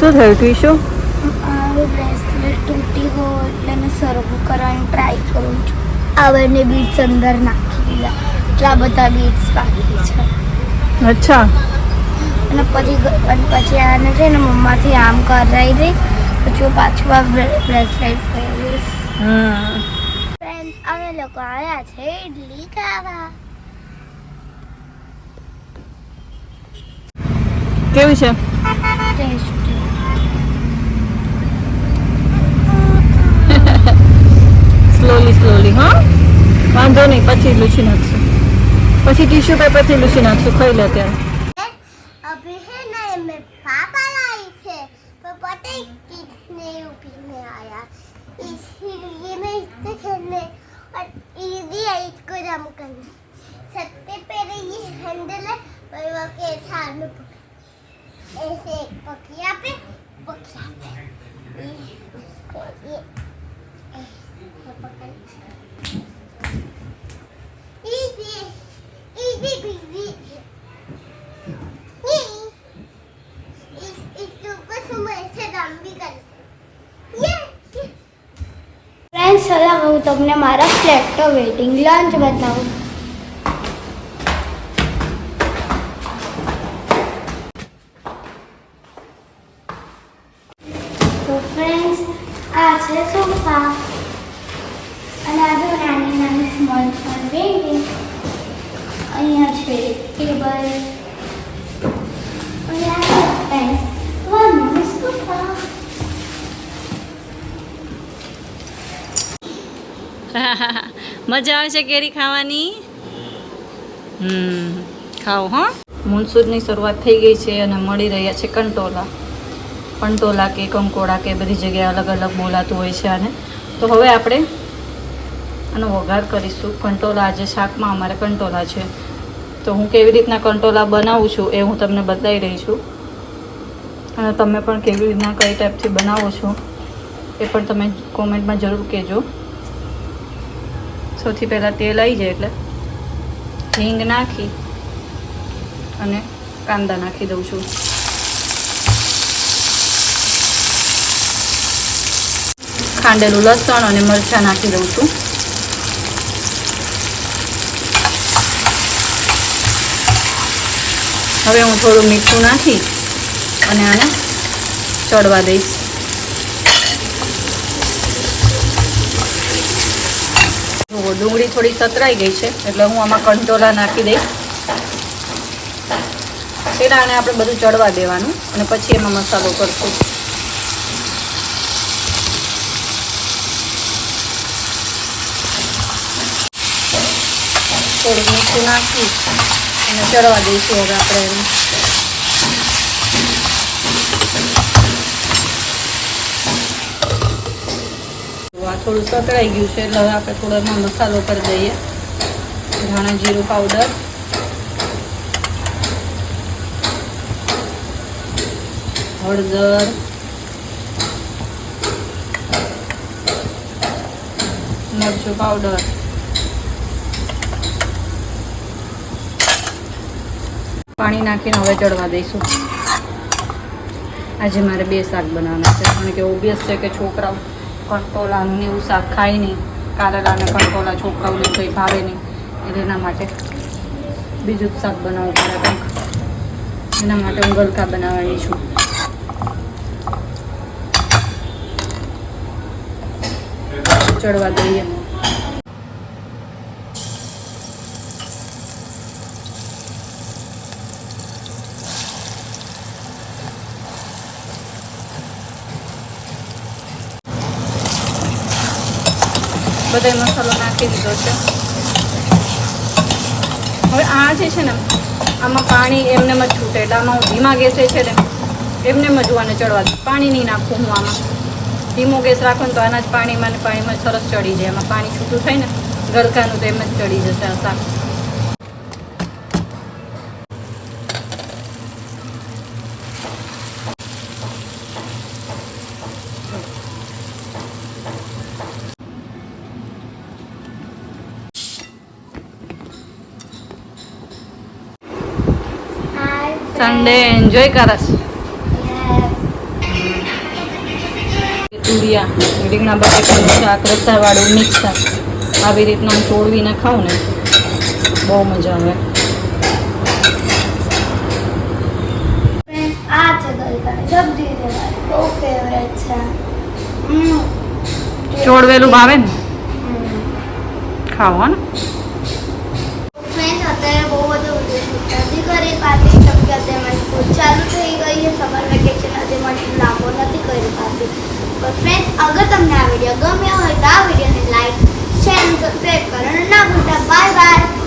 શું થયું તું શું બ્રેસલેટ તૂટી ગયો એટલે મેં સરખું કરવાની ટ્રાય કરું છું. આ બંને બીટ્સ અંદર નાખી દીધા. એટલા બધા બીટ્સ બાકી છે. અચ્છા. અને પછી અને પછી આને છે ને મમ્માથી આમ કરાવી દઈશ. પછી હું પાછું આ બ્રેસલેટ પહેરીશ. અમે લોકો આવ્યા છે ઇડલી ખાવા. કેવું છે? ટેસ્ટી વાંધો નહીં પછી લૂછી નાખશું પછી ટીશ્યુ પેપરથી લૂછી નાખશું ખાઈ લે ત્યારે अभी है ना मैं पापा लाई थे तो पता ही कितने यूपी में आया इसलिए मैं इससे खेलने और इजी है इसको जम करना सबसे पहले ये हैंडल है और वो के साथ में पकड़ ऐसे एक पकिया पे पकिया पे ये इसको ये ऐसे पकड़ इजी इजी इजी ફ્રેન્ડ્સ હવે હું તમને મારા ફ્લેટનો વેટિંગ લંચ બતાવું. મજા આવે છે કેરી ખાવાની? હમ, ખાઓ, હા. મૂનસૂનની શરૂઆત થઈ ગઈ છે અને મળી રહ્યા છે કંટોલા. કંટોલા કે કંકોડા કે બધી જગ્યાએ અલગ અલગ બોલાતું હોય છે અને તો હવે આપણે આનો વઘાર કરીશું. કંટોલા આજે શાકમાં અમારે કંટોલા છે. તો હું કેવી રીતના કંટોલા બનાવું છું એ હું તમને બતાવી રહી છું. અને તમે પણ કેવી રીતના કઈ ટાઈપથી બનાવો છો એ પણ તમે કોમેન્ટમાં જરૂર કહેજો. સૌથી પહેલાં તેલ આવી જાય એટલે હિંગ નાખી અને કાંદા નાખી દઉં છું. ખાંડેલું લસણ અને મરચાં નાખી દઉં છું. હવે હું થોડું મીઠું નાખી અને આને ચડવા દઈશ. જુઓ ડુંગળી થોડી સતરાઈ ગઈ છે, એટલે હું આમાં કંટોલા નાખી દઈશ. એના આને આપણે બધું ચડવા દેવાનું અને પછી એમાં મસાલો કરશું. થોડું મીઠું નાખી અને ચડવા દઈશું હવે આપણે એને. થોડું સકળાઈ ગયું છે, એટલે હવે આપણે થોડો એમાં મસાલો કરી દઈએ. ધાણા જીરું પાવડર હળદર. મરચું પાવડર પાણી નાખીને હવે ચડવા દઈશું. આજે મારે બે શાક બનાવવાના છે. કારણ કે ઓબ્વિયસ છે કે છોકરાઓ કંટોલાનું એવું શાક ખાય નહીં. કારેલા અને કંટોલા છોકરાઓને કંઈ ભાવે નહીં. એટલે એના માટે બીજું જ શાક બનાવવું પડે કંઈક. એના માટે હું ગલકા બનાવવાની છું. ચડવા દઈએ. બધાય મસાલો નાખી દીધો છે. હવે આ જે છે ને, આમાં પાણી એમને જ છૂટે. એટલે આમાં હું ધીમા ગેસે છે ને, એમને જ આને ચડવા દઉં. પાણી નહીં નાખું હું આમાં. ધીમો ગેસ રાખો ને તો આના જ પાણીમાં ને પાણીમાં સરસ ચડી જાય. એમાં પાણી છૂટું થાય ને ગલકાનું તો એમ જ ચડી જશે આ શાક. Sunday enjoy કરસ. તુરિયા રીંગણા બટેકાનું શાક રસાવાળું મિક્સ શાક આવી રીતના હું ચોળવીને ખાઉં ને બહુ મજા આવે. આ બહુ ફેવરેટ છે. ચોળવેલું ભાવે ને? ખાવ ખાવો ને ફ્રેન્ડ અત્યારે બહુ બધું વીડિયો શૂટ નથી કરી પાતી કેમ કે અત્યારે મારી સ્કૂલ ચાલુ થઈ ગઈ છે સમર વેકેશન હજી મને લાંબો નથી કરી પાતી પણ ફ્રેન્ડ અગર તમને આ વીડિયો ગમ્યો હોય તો આ વિડીયોને લાઈક શેર અને સબસ્ક્રાઈબ કરવાનું ના ભૂલતા. Bye bye